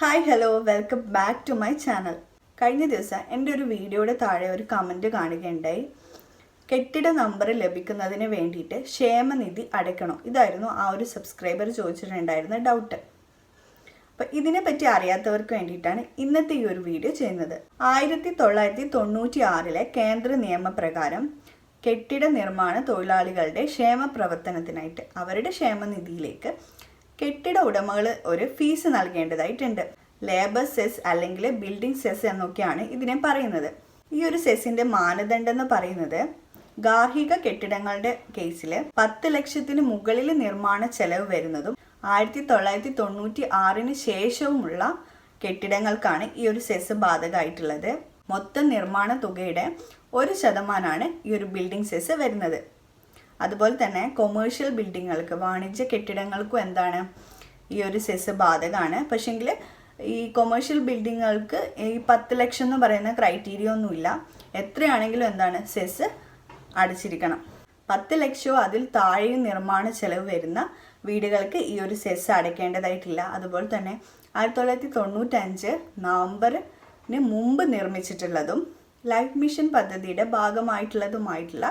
Hi hello welcome back to my channel കഴിഞ്ഞ ദിവസം എന്റെ ഒരു വീഡിയോയുടെ താഴെ ഒരു കമന്റ് കാണുകയുണ്ടായി. കെട്ടിട നമ്പർ ലഭിക്കുന്നതിന് വേണ്ടിയിട്ട് ക്ഷേമനിധി അടയ്ക്കണം. ഇതായിരുന്നു ആ ഒരു സബ്സ്ക്രൈബർ ചോദിച്ചിട്ടുണ്ടായിരുന്ന ഡൗട്ട് അപ്പം ഇതിനെപ്പറ്റി അറിയാത്തവർക്ക് വേണ്ടിയിട്ടാണ് ഇന്നത്തെ ഈ ഒരു വീഡിയോ ചെയ്യുന്നത്. ആയിരത്തി തൊള്ളായിരത്തി തൊണ്ണൂറ്റി ആറിലെ കേന്ദ്ര നിയമപ്രകാരം കെട്ടിട നിർമ്മാണ തൊഴിലാളികളുടെ ക്ഷേമ പ്രവർത്തനത്തിനായിട്ട് അവരുടെ ക്ഷേമനിധിയിലേക്ക് കെട്ടിട ഉടമകൾ ഒരു ഫീസ് നൽകേണ്ടതായിട്ടുണ്ട്. ലേബർ സെസ് അല്ലെങ്കിൽ ബിൽഡിംഗ് സെസ് എന്നൊക്കെയാണ് ഇതിനെ പറയുന്നത്. ഈ ഒരു സെസിന്റെ മാനദണ്ഡം എന്ന് പറയുന്നത് ഗാർഹിക കെട്ടിടങ്ങളുടെ കേസിൽ പത്ത് ലക്ഷത്തിന് മുകളിൽ നിർമ്മാണ ചെലവ് വരുന്നതും ആയിരത്തി തൊള്ളായിരത്തി തൊണ്ണൂറ്റി ആറിന് ശേഷവുമുള്ള കെട്ടിടങ്ങൾക്കാണ് ഈ ഒരു സെസ് ബാധകമായിട്ടുള്ളത്. മൊത്തം നിർമ്മാണ തുകയുടെ ഒരു ശതമാനമാണ് ഈ ഒരു ബിൽഡിംഗ് സെസ് വരുന്നത്. അതുപോലെ തന്നെ കൊമേഴ്ഷ്യൽ ബിൽഡിങ്ങുകൾക്ക് വാണിജ്യ കെട്ടിടങ്ങൾക്കും എന്താണ് ഈ ഒരു സെസ് ബാധകമാണ്. പക്ഷേങ്കിൽ ഈ കൊമേഴ്ഷ്യൽ ബിൽഡിങ്ങുകൾക്ക് ഈ പത്ത് ലക്ഷം എന്ന് പറയുന്ന ക്രൈറ്റീരിയ ഒന്നുമില്ല എത്രയാണെങ്കിലും എന്താണ് സെസ് അടച്ചിരിക്കണം. പത്ത് ലക്ഷമോ അതിൽ താഴെയും നിർമ്മാണ ചെലവ് വരുന്ന വീടുകൾക്ക് ഈ ഒരു സെസ് അടയ്ക്കേണ്ടതായിട്ടില്ല. അതുപോലെ തന്നെ ആയിരത്തി തൊള്ളായിരത്തി തൊണ്ണൂറ്റഞ്ച് നവംബറിന് മുമ്പ് നിർമ്മിച്ചിട്ടുള്ളതും ലൈഫ് മിഷൻ പദ്ധതിയുടെ ഭാഗമായിട്ടുള്ളതുമായിട്ടുള്ള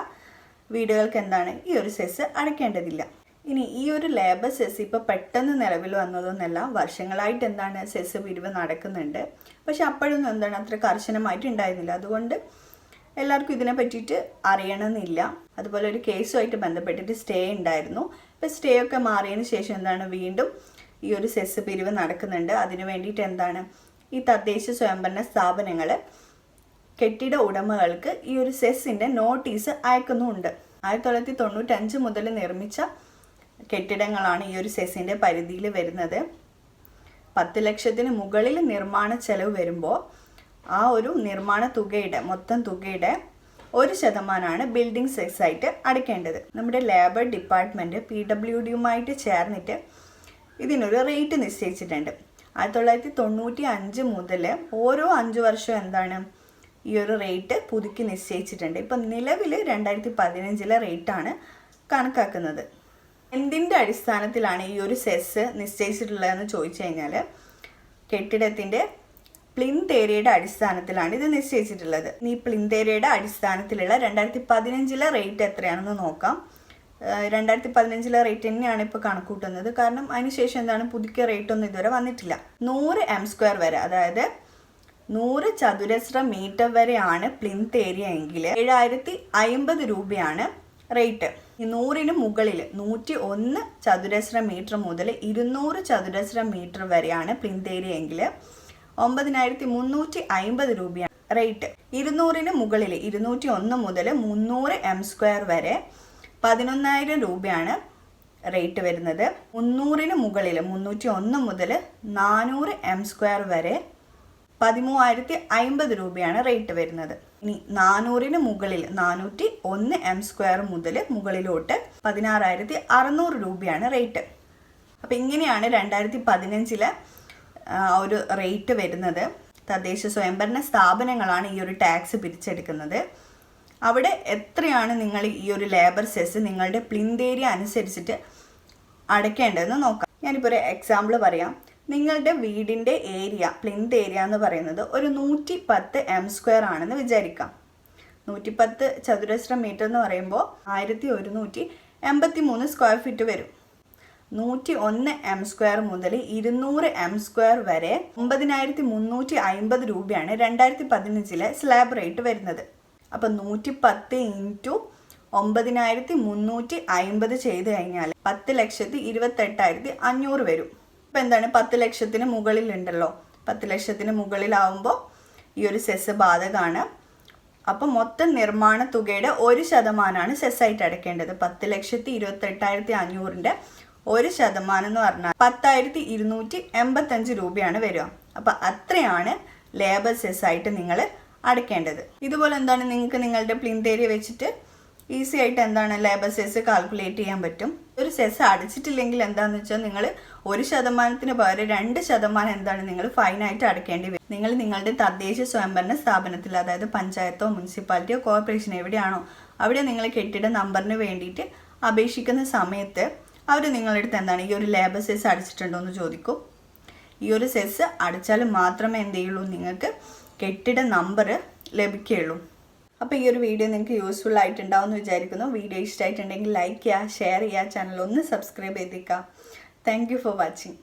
വീടുകൾക്ക് എന്താണ് ഈ ഒരു സെസ് അടയ്ക്കേണ്ടതില്ല. ഇനി ഈ ഒരു ലേബർ സെസ് ഇപ്പോൾ പെട്ടെന്ന് നിലവിൽ വന്നതൊന്നല്ല വർഷങ്ങളായിട്ട് എന്താണ് സെസ് പിരിവ് നടക്കുന്നുണ്ട്. പക്ഷെ അപ്പോഴൊന്നും എന്താണ് അത്ര കർശനമായിട്ട് ഉണ്ടായിരുന്നില്ല അതുകൊണ്ട് എല്ലാവർക്കും ഇതിനെ പറ്റിയിട്ട് അറിയണമെന്നില്ല. അതുപോലെ ഒരു കേസുമായിട്ട് ബന്ധപ്പെട്ടിട്ട് സ്റ്റേ ഉണ്ടായിരുന്നു. ഇപ്പോൾ സ്റ്റേ ഒക്കെ മാറിയതിന് ശേഷം എന്താണ് വീണ്ടും ഈ ഒരു സെസ് പിരിവ് നടക്കുന്നുണ്ട്. അതിനു വേണ്ടിയിട്ട് എന്താണ് ഈ തദ്ദേശ സ്വയംഭരണ സ്ഥാപനങ്ങൾ കെട്ടിട ഉടമകൾക്ക് ഈ ഒരു സെസ്സിന്റെ നോട്ടീസ് അയക്കുന്നുമുണ്ട്. ആയിരത്തി തൊള്ളായിരത്തി തൊണ്ണൂറ്റഞ്ച് മുതൽ നിർമ്മിച്ച കെട്ടിടങ്ങളാണ് ഈ ഒരു സെസ്സിന്റെ പരിധിയിൽ വരുന്നത്. പത്ത് ലക്ഷത്തിന് മുകളിൽ നിർമ്മാണ ചെലവ് വരുമ്പോൾ ആ ഒരു നിർമ്മാണ തുകയുടെ മൊത്തം തുകയുടെ ഒരു ശതമാനമാണ് ബിൽഡിംഗ് സെസ് ആയിട്ട് അടയ്ക്കേണ്ടത്. നമ്മുടെ ലേബർ ഡിപ്പാർട്ട്മെന്റ് പി ഡബ്ല്യു ഡിയുമായിട്ട് ചേർന്നിട്ട് ഇതിനൊരു റേറ്റ് നിശ്ചയിച്ചിട്ടുണ്ട്. ആയിരത്തി തൊള്ളായിരത്തി തൊണ്ണൂറ്റി അഞ്ച് മുതൽ ഓരോ അഞ്ച് വർഷം എന്താണ്? ഈ ഒരു റേറ്റ് പുതുക്കി നിശ്ചയിച്ചിട്ടുണ്ട്. ഇപ്പം നിലവിൽ രണ്ടായിരത്തി പതിനഞ്ചിലെ റേറ്റാണ് കണക്കാക്കുന്നത്. എന്തിന്റെ അടിസ്ഥാനത്തിലാണ് ഈ ഒരു സെസ് നിശ്ചയിച്ചിട്ടുള്ളതെന്ന് ചോദിച്ചു കഴിഞ്ഞാൽ കെട്ടിടത്തിന്റെ പ്ലിന്ത് ഏരിയയുടെ അടിസ്ഥാനത്തിലാണ് ഇത് നിശ്ചയിച്ചിട്ടുള്ളത്. ഈ പ്ലിന്ത് ഏരിയയുടെ അടിസ്ഥാനത്തിലുള്ള രണ്ടായിരത്തി പതിനഞ്ചിലെ റേറ്റ് എത്രയാണെന്ന് നോക്കാം. രണ്ടായിരത്തി പതിനഞ്ചിലെ റേറ്റ് തന്നെയാണ് ഇപ്പോൾ കണക്കൂട്ടുന്നത്. കാരണം അതിനുശേഷം എന്താണ് പുതുക്കിയ റേറ്റ് ഒന്നും ഇതുവരെ വന്നിട്ടില്ല. നൂറ് എം സ്ക്വയർ വരെ അതായത് നൂറ് ചതുരശ്ര മീറ്റർ വരെയാണ് പ്ലിന്ത് ഏരിയ എങ്കിൽ ഏഴായിരത്തി അയിമ്പത് രൂപയാണ് റേറ്റ്. നൂറിന് മുകളിൽ നൂറ്റി ഒന്ന് ചതുരശ്ര മീറ്റർ മുതൽ ഇരുന്നൂറ് ചതുരശ്ര മീറ്റർ വരെയാണ് പ്ലിന്ത് ഏരിയ എങ്കിൽ ഒമ്പതിനായിരത്തി മുന്നൂറ്റി അയിമ്പത് രൂപയാണ് റേറ്റ്. ഇരുന്നൂറിന് മുകളിൽ ഇരുന്നൂറ്റി ഒന്ന് മുതൽ മുന്നൂറ് എം സ്ക്വയർ വരെ പതിനൊന്നായിരം രൂപയാണ് റേറ്റ് വരുന്നത്. മുന്നൂറിന് മുകളിൽ മുന്നൂറ്റി ഒന്ന് മുതൽ നാനൂറ് എം സ്ക്വയർ വരെ പതിമൂവായിരത്തി അയിമ്പത് രൂപയാണ് റേറ്റ് വരുന്നത്. ഇനി നാനൂറിന് മുകളിൽ നാനൂറ്റി ഒന്ന് എം സ്ക്വയർ മുതൽ മുകളിലോട്ട് പതിനാറായിരത്തി അറുന്നൂറ് രൂപയാണ് റേറ്റ് അപ്പം ഇങ്ങനെയാണ് രണ്ടായിരത്തി പതിനഞ്ചിലെ ഒരു റേറ്റ് വരുന്നത്. തദ്ദേശ സ്വയംഭരണ സ്ഥാപനങ്ങളാണ് ഈ ഒരു ടാക്സ് പിരിച്ചെടുക്കുന്നത്. അവിടെ എത്രയാണ് നിങ്ങൾ ഈ ഒരു ലേബർ സെസ് നിങ്ങളുടെ പ്ലിന്ത് അനുസരിച്ചിട്ട് അടയ്ക്കേണ്ടതെന്ന് നോക്കാം. ഞാനിപ്പോൾ ഒരു എക്സാമ്പിൾ പറയാം. നിങ്ങളുടെ വീടിന്റെ ഏരിയ പ്ലിന്ത് ഏരിയ എന്ന് പറയുന്നത് ഒരു നൂറ്റി പത്ത് എം സ്ക്വയർ ആണെന്ന് വിചാരിക്കാം. നൂറ്റി പത്ത് ചതുരശ്ര മീറ്റർ എന്ന് പറയുമ്പോൾ ആയിരത്തി ഒരുന്നൂറ്റി എൺപത്തി മൂന്ന് സ്ക്വയർ ഫീറ്റ് വരും. നൂറ്റി ഒന്ന് എം സ്ക്വയർ മുതൽ ഇരുന്നൂറ് എം സ്ക്വയർ വരെ ഒമ്പതിനായിരത്തി മുന്നൂറ്റി അമ്പത് രൂപയാണ് രണ്ടായിരത്തി പതിനഞ്ചിലെ സ്ലാബ് റേറ്റ് വരുന്നത്. അപ്പം നൂറ്റി പത്ത് ഇന്റു ഒമ്പതിനായിരത്തി മുന്നൂറ്റി അമ്പത് ചെയ്ത് കഴിഞ്ഞാൽ പത്ത് ലക്ഷത്തി ഇരുപത്തെട്ടായിരത്തി അഞ്ഞൂറ് വരും. ഇപ്പം എന്താണ്? പത്ത് ലക്ഷത്തിന് മുകളിലുണ്ടല്ലോ. പത്ത് ലക്ഷത്തിന് മുകളിലാവുമ്പോൾ ഈ ഒരു സെസ് ബാധകമാണ് അപ്പം മൊത്തം നിർമ്മാണ തുകയുടെ ഒരു ശതമാനമാണ് സെസ്സായിട്ട് അടയ്ക്കേണ്ടത്. പത്ത് ലക്ഷത്തി ഇരുപത്തെട്ടായിരത്തി അഞ്ഞൂറിന്റെ ഒരു ശതമാനം എന്ന് പറഞ്ഞാൽ പത്തായിരത്തി ഇരുന്നൂറ്റി എൺപത്തഞ്ച് രൂപയാണ് വരിക. അപ്പം അത്രയാണ് ലേബർ സെസ്സായിട്ട് നിങ്ങൾ അടയ്ക്കേണ്ടത്. ഇതുപോലെ എന്താണ് നിങ്ങൾക്ക് നിങ്ങളുടെ പ്ലിന്തേരി വെച്ചിട്ട് ഈസി ആയിട്ട് എന്താണ് ലേബർ സെസ് കാൽക്കുലേറ്റ് ചെയ്യാൻ പറ്റും. ഒരു സെസ് അടച്ചിട്ടില്ലെങ്കിൽ എന്താണെന്ന് വെച്ചാൽ നിങ്ങൾ ഒരു ശതമാനത്തിന് പകരം രണ്ട് ശതമാനം എന്താണ് നിങ്ങൾ ഫൈനായിട്ട് അടക്കേണ്ടി വരും. നിങ്ങൾ നിങ്ങളുടെ തദ്ദേശ സ്വയംഭരണ സ്ഥാപനത്തിൽ അതായത് പഞ്ചായത്തോ മുനിസിപ്പാലിറ്റിയോ കോർപ്പറേഷനോ എവിടെയാണോ അവിടെ നിങ്ങൾ കെട്ടിട നമ്പറിന് വേണ്ടിയിട്ട് അപേക്ഷിക്കുന്ന സമയത്ത് അവർ നിങ്ങളുടെ അടുത്ത് എന്താണ് ഈ ഒരു ലേബർ സെസ് അടച്ചിട്ടുണ്ടോ എന്ന് ചോദിക്കും. ഈ ഒരു സെസ് അടച്ചാൽ മാത്രമേ എന്ത് ചെയ്യുള്ളൂ? നിങ്ങൾക്ക് കെട്ടിട നമ്പർ ലഭിക്കുകയുള്ളൂ. അപ്പോൾ ഈ ഒരു വീഡിയോ നിങ്ങൾക്ക് യൂസ്ഫുൾ ആയിട്ടുണ്ടാവും എന്ന് വിചാരിക്കുന്നു. വീഡിയോ ഇഷ്ടമായിട്ടുണ്ടെങ്കിൽ ലൈക്ക് ചെയ്യുക ഷെയർ ചെയ്യുക ചാനൽ ഒന്ന് സബ്സ്ക്രൈബ് ചെയ്തേക്കുക. Thank for watching